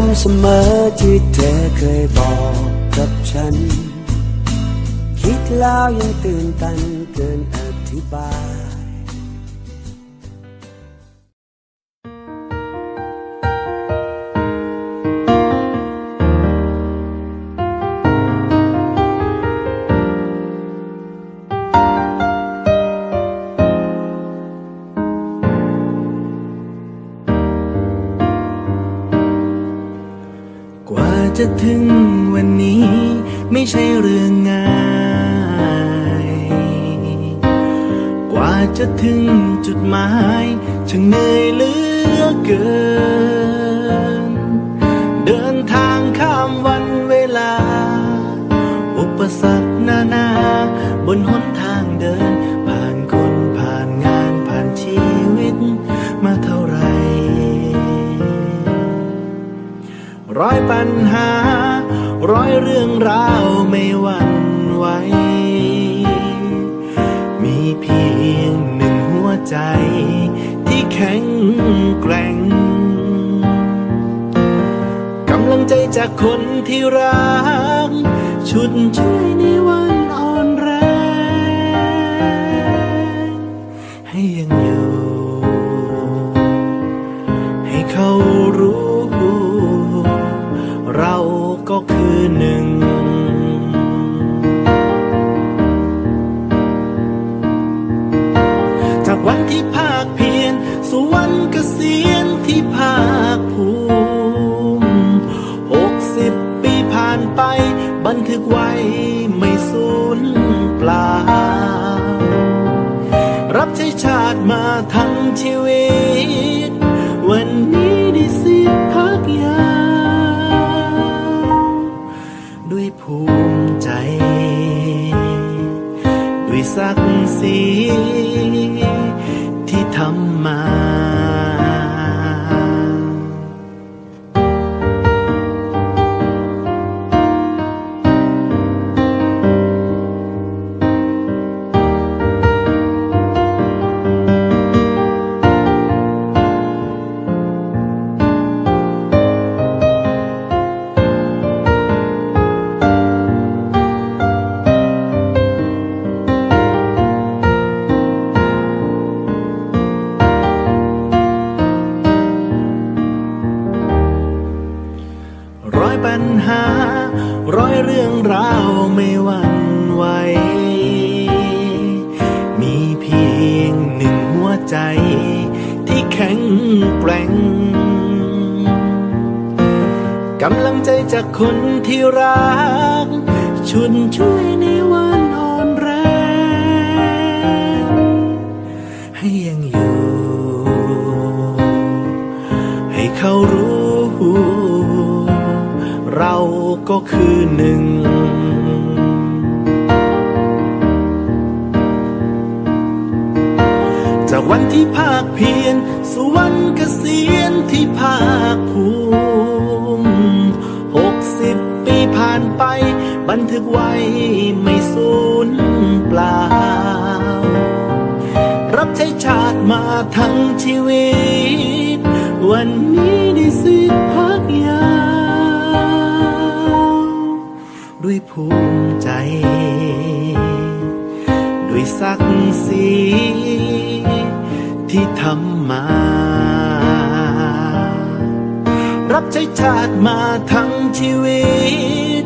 ำเสมอที่เธอเคยบอกกับฉัน คิดแล้วยังตื่นตันเกินอธิบาย จะถึงวันนี้ ไม่ใช่เรื่องง่าย กว่าจะถึงจุดหมายช่างเหนื่อยเหลือเกิน เดินทางข้ามวันเวลา อุปสรรคนานา บนหนทางเดิน ผ่านคนผ่านงานผ่านชีวิต มาเท่าไหรร้อยปัญหาร้ อยเรื่องราวไม่หวั่นไหว มีเพียงหนึ่งหัวใจ ที่แข็งแกร่ง กำลังใจจากคนที่รัก ชุดช่วยในวันอ่อนแรง ให้ยังียรสู่วันเกษียณที่ภาคภูมิหกสิบปีผ่านไป บันทึกไว้ไม่สูญเปล่า รับใช้ชาติมาทั้งชีวิต ร้อยเรื่องราวไม่หวั่นไหว มีเพียงหนึ่งหัวใจ ที่แข็งแกร่งกำลังใจจากคนที่รักชุนช่วย ที่ภาคเพียรสู่วันเกษียณที่ภาคภูมิหกสิบปีผ่านไป บันทึกไว้ไม่สูญเปล่า รับใช้ชาติมาทั้งชีวิต วันนี้ได้สิทธิ์พักยาว ด้วยภูมิใจ ด้วยศักดิ์ศรี ที่ทำมา รับใช้ชาติมาทั้งชีวิต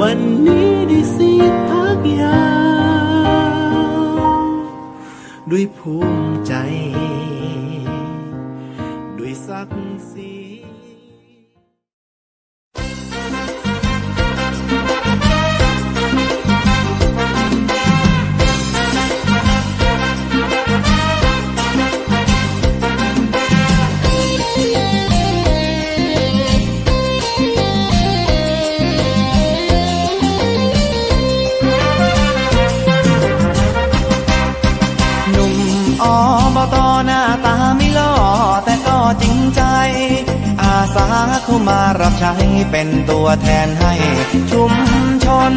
วันนี้ได้สิพักยาว ด้วยภูมิใจ สาเข้ามารับใช้เป็นตัวแทนให้ชุมชน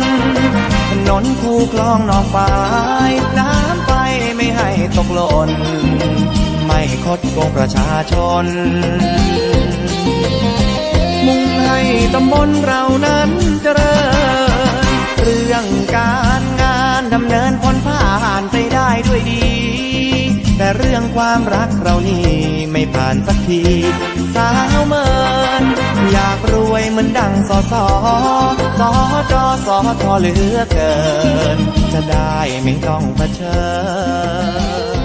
ถนนคูคลองหนองฝายน้ำไปไม่ให้ตกหล่นไม่คดโกงประชาชน มุ่งให้ตำบลเรานั้นเจริญ เรื่องการงานดำเนินพ้นผ่านไปได้ด้วยดี แต่เรื่องความรักเรานี่ไม่ผ่านสักที สาวเมิน อยากรวยเหมือนดังสอสอสอจอสอทอเหลือเกิน จะได้ไม่ต้องเผชิญ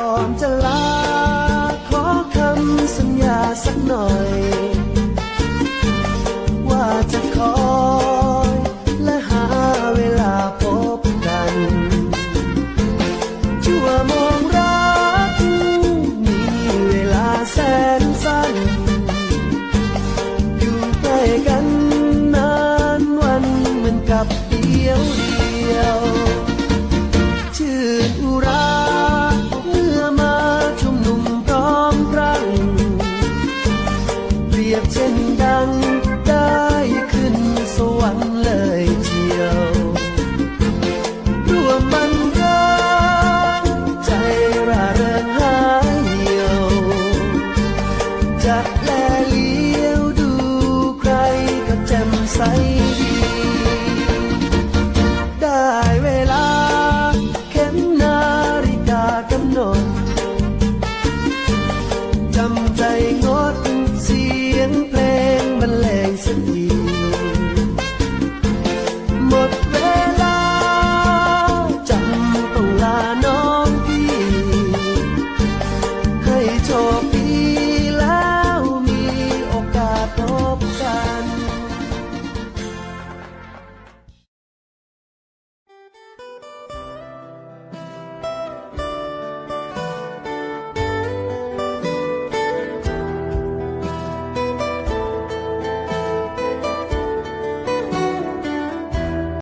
อนจะลา ขอคำสัญญาสักหน่อย ว่าจะคอยและหาเวลาพบกันชั่วโมงรัก มีเวลาแสนสั้น เช่นดังได้ขึ้นสวรรค์เลยเชียวร่วมมันร้างใจร่าเริงหายเหี่ยว จะแลเลี้ยวดูใครก็แจ่มใส